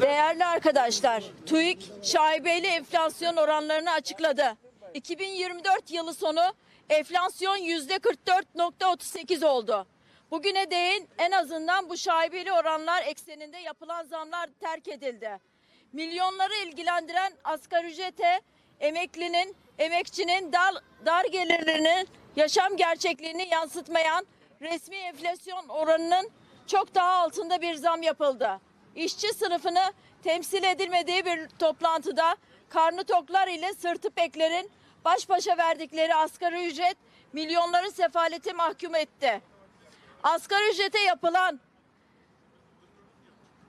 Değerli arkadaşlar, TÜİK şaibeli enflasyon oranlarını açıkladı. 2024 yılı sonu enflasyon yüzde 44.38 oldu. Bugüne değin en azından bu şaibeli oranlar ekseninde yapılan zamlar terk edildi. Milyonları ilgilendiren asgari ücrete emeklinin, emekçinin dar, dar gelirlerinin yaşam gerçekliğini yansıtmayan resmi enflasyon oranının çok daha altında bir zam yapıldı. İşçi sınıfını temsil edilmediği bir toplantıda karnı toklar ile sırtı peklerin baş başa verdikleri asgari ücret milyonları sefalete mahkum etti. Asgari ücrete yapılan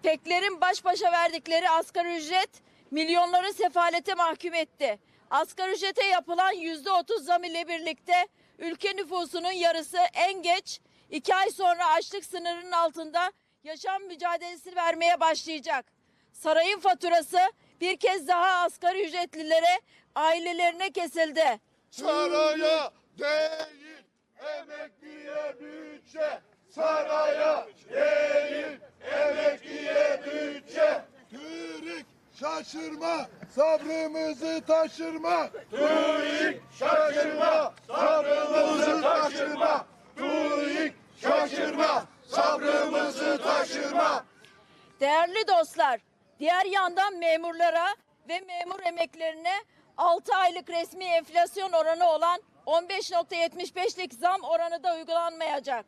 Peklerin baş başa verdikleri asgari ücret milyonları sefalete mahkum etti. Asgari ücrete yapılan yüzde otuz zam ile birlikte ülke nüfusunun yarısı en geç iki ay sonra açlık sınırının altında yaşam mücadelesi vermeye başlayacak. Sarayın faturası bir kez daha asgari ücretlilere, ailelerine kesildi. Saraya değil emekliye bütçe Saraya değil emekliye bütçe TÜİK şaşırma sabrımızı taşırma TÜİK şaşırma sabrımızı taşırma şaşırma sabrımızı taşırma Değerli dostlar, diğer yandan memurlara ve memur emeklerine 6 aylık resmi enflasyon oranı olan 15.75'lik zam oranı da uygulanmayacak.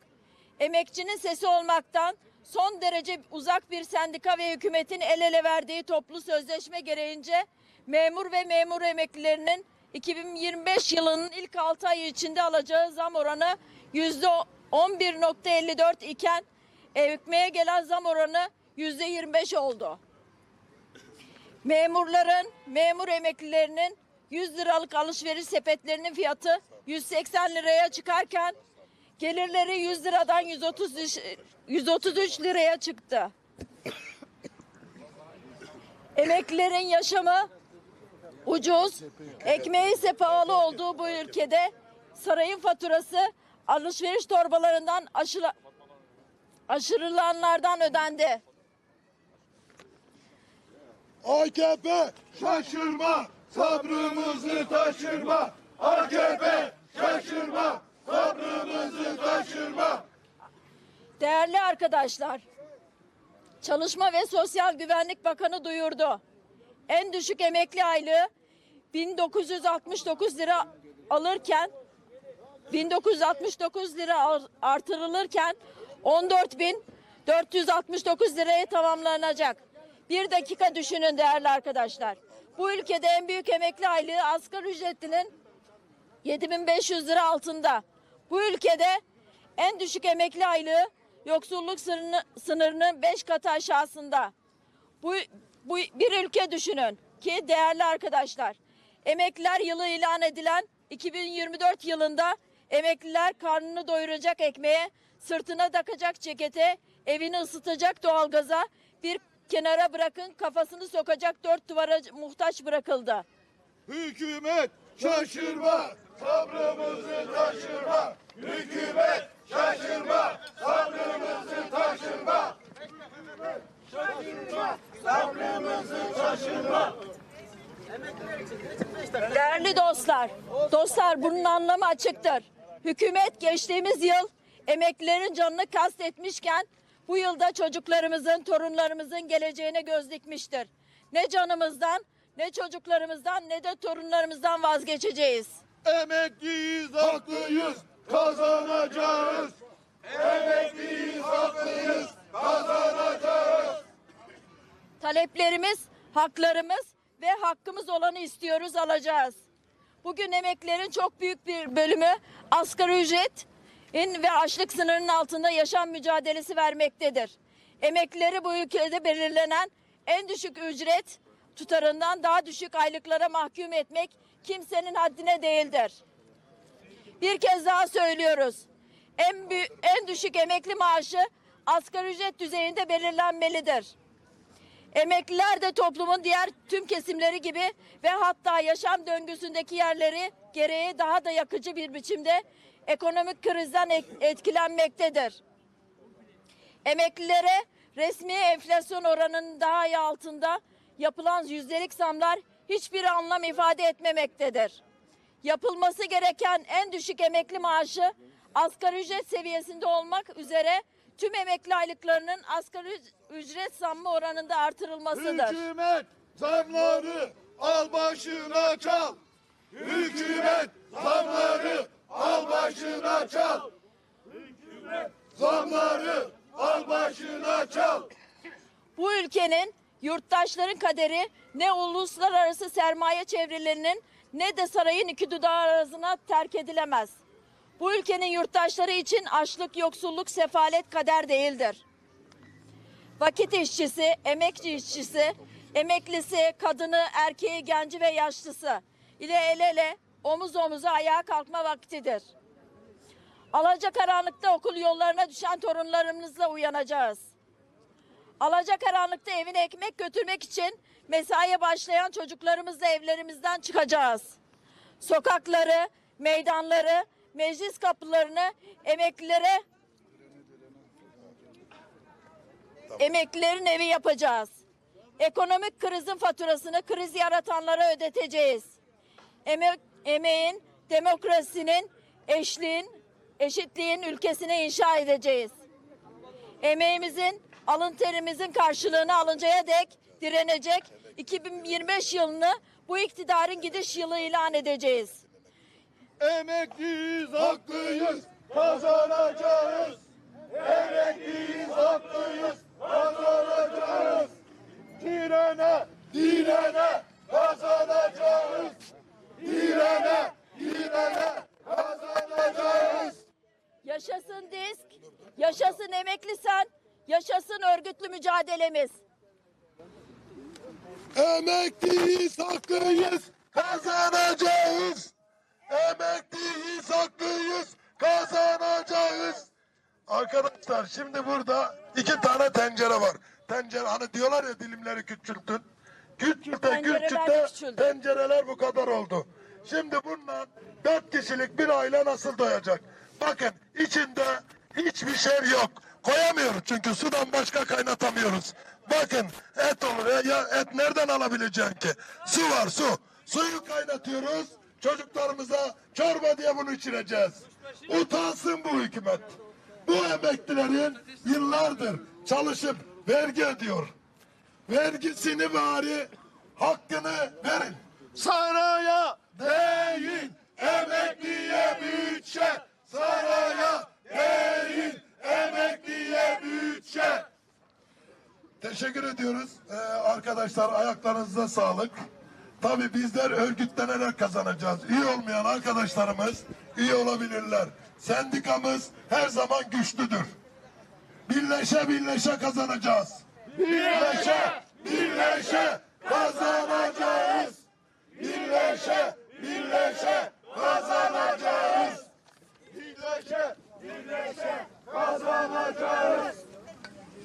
Emekçinin sesi olmaktan son derece uzak bir sendika ve hükümetin el ele verdiği toplu sözleşme gereğince memur ve memur emeklilerinin 2025 yılının ilk 6 ayı içinde alacağı zam oranı %11.54 iken ekmeğe gelen zam oranı yüzde 25 oldu. Memurların, memur emeklilerinin 100 liralık alışveriş sepetlerinin fiyatı 180 liraya çıkarken gelirleri 100 liradan 130 liş- 133 liraya çıktı. Emeklilerin yaşamı ucuz, ekmeği ise pahalı olduğu bu ülkede sarayın faturası alışveriş torbalarından aşıla, aşırılanlardan ödendi. AKP şaşırma sabrımızı taşırma AKP şaşırma sabrımızı taşırma Değerli arkadaşlar, Çalışma ve Sosyal Güvenlik Bakanı duyurdu. En düşük emekli aylığı 1969 lira alırken 1969 lira ar- artırılırken 14.469 liraya tamamlanacak. Bir dakika düşünün değerli arkadaşlar. Bu ülkede en büyük emekli aylığı asgari ücretlinin 7500 lira altında. Bu ülkede en düşük emekli aylığı yoksulluk sınırını, sınırının 5 katı aşağısında. Bu, bu bir ülke düşünün ki değerli arkadaşlar. Emekliler yılı ilan edilen 2024 yılında emekliler karnını doyuracak ekmeğe, sırtına takacak cekete, evini ısıtacak doğalgaza bir kenara bırakın kafasını sokacak dört duvara muhtaç bırakıldı. Hükümet şaşırma sabrımızı taşırma Hükümet şaşırma sabrımızı taşırma Şaşırma sabrımızı taşırma Değerli dostlar, dostlar bunun anlamı açıktır. Hükümet geçtiğimiz yıl emeklilerin canını kastetmişken bu yılda çocuklarımızın, torunlarımızın geleceğine göz dikmiştir. Ne canımızdan, ne çocuklarımızdan, ne de torunlarımızdan vazgeçeceğiz. Emekliyiz haklıyız kazanacağız Emekliyiz haklıyız kazanacağız Taleplerimiz, haklarımız ve hakkımız olanı istiyoruz, alacağız. Bugün emeklilerin çok büyük bir bölümü asgari ücret ve açlık sınırının altında yaşam mücadelesi vermektedir. Emeklileri bu ülkede belirlenen en düşük ücret tutarından daha düşük aylıklara mahkum etmek kimsenin haddine değildir. Bir kez daha söylüyoruz. En, en düşük emekli maaşı asgari ücret düzeyinde belirlenmelidir. Emekliler de toplumun diğer tüm kesimleri gibi ve hatta yaşam döngüsündeki yerleri gereği daha da yakıcı bir biçimde ekonomik krizden ek- etkilenmektedir. Emeklilere resmi enflasyon oranının daha iyi altında yapılan yüzdelik zamlar hiçbir anlam ifade etmemektedir. Yapılması gereken en düşük emekli maaşı asgari ücret seviyesinde olmak üzere tüm emekli aylıklarının asgari ücret zammı oranında artırılmasıdır. Hükümet zamları al başına çal. Hükümet zamları al başına çal. Hükümet zamları al başına çal. Bu ülkenin yurttaşların kaderi ne uluslararası sermaye çevrelerinin ne de sarayın iki dudağı arasına terk edilemez. Bu ülkenin yurttaşları için açlık, yoksulluk, sefalet kader değildir. Vakit işçisi, emekçi işçisi, emeklisi, kadını, erkeği, genci ve yaşlısı ile el ele, omuz omuza ayağa kalkma vaktidir. Alacakaranlıkta okul yollarına düşen torunlarımızla uyanacağız. Alacakaranlıkta evine ekmek götürmek için mesaiye başlayan çocuklarımızla evlerimizden çıkacağız. Sokakları, meydanları, meclis kapılarını emeklilere emeklilerin evi yapacağız. Ekonomik krizin faturasını kriz yaratanlara ödeteceğiz. Emek, emeğin, demokrasinin, eşliğin, eşitliğin ülkesini inşa edeceğiz. Emeğimizin, alın terimizin karşılığını alıncaya dek direnecek 2025 yılını bu iktidarın gidiş yılı ilan edeceğiz. Emekliyiz, haklıyız, kazanacağız. Emekliyiz, haklıyız, kazanacağız. Direne, direne, kazanacağız. Direne, direne, kazanacağız. Yaşasın disk, yaşasın emekli sen, yaşasın örgütlü mücadelemiz. Emekliyiz, haklıyız, kazanacağız. Emekliyiz, haklıyız, kazanacağız. Arkadaşlar şimdi burada iki tane tencere var. Tencere hani diyorlar ya dilimleri küçültün. Küçülte küçülte küçüldü. tencereler bu kadar oldu. Şimdi bundan dört kişilik bir aile nasıl doyacak? Bakın içinde hiçbir şey yok. Koyamıyoruz çünkü sudan başka kaynatamıyoruz. Bakın et olur. Ya et nereden alabileceksin ki? Su var su. Suyu kaynatıyoruz. Çocuklarımıza çorba diye bunu içireceğiz. Utansın bu hükümet. Bu emeklilerin yıllardır çalışıp vergi ödüyor. Vergisini bari hakkını verin. Saraya değil emekliye bütçe. Saraya değil emekliye bütçe. Teşekkür ediyoruz. Ee, arkadaşlar ayaklarınıza sağlık. Tabii bizler örgütlenerek kazanacağız. İyi olmayan arkadaşlarımız iyi olabilirler. Sendikamız her zaman güçlüdür. Birleşe birleşe kazanacağız. Birleşe birleşe kazanacağız. Birleşe birleşe kazanacağız. Birleşe birleşe kazanacağız.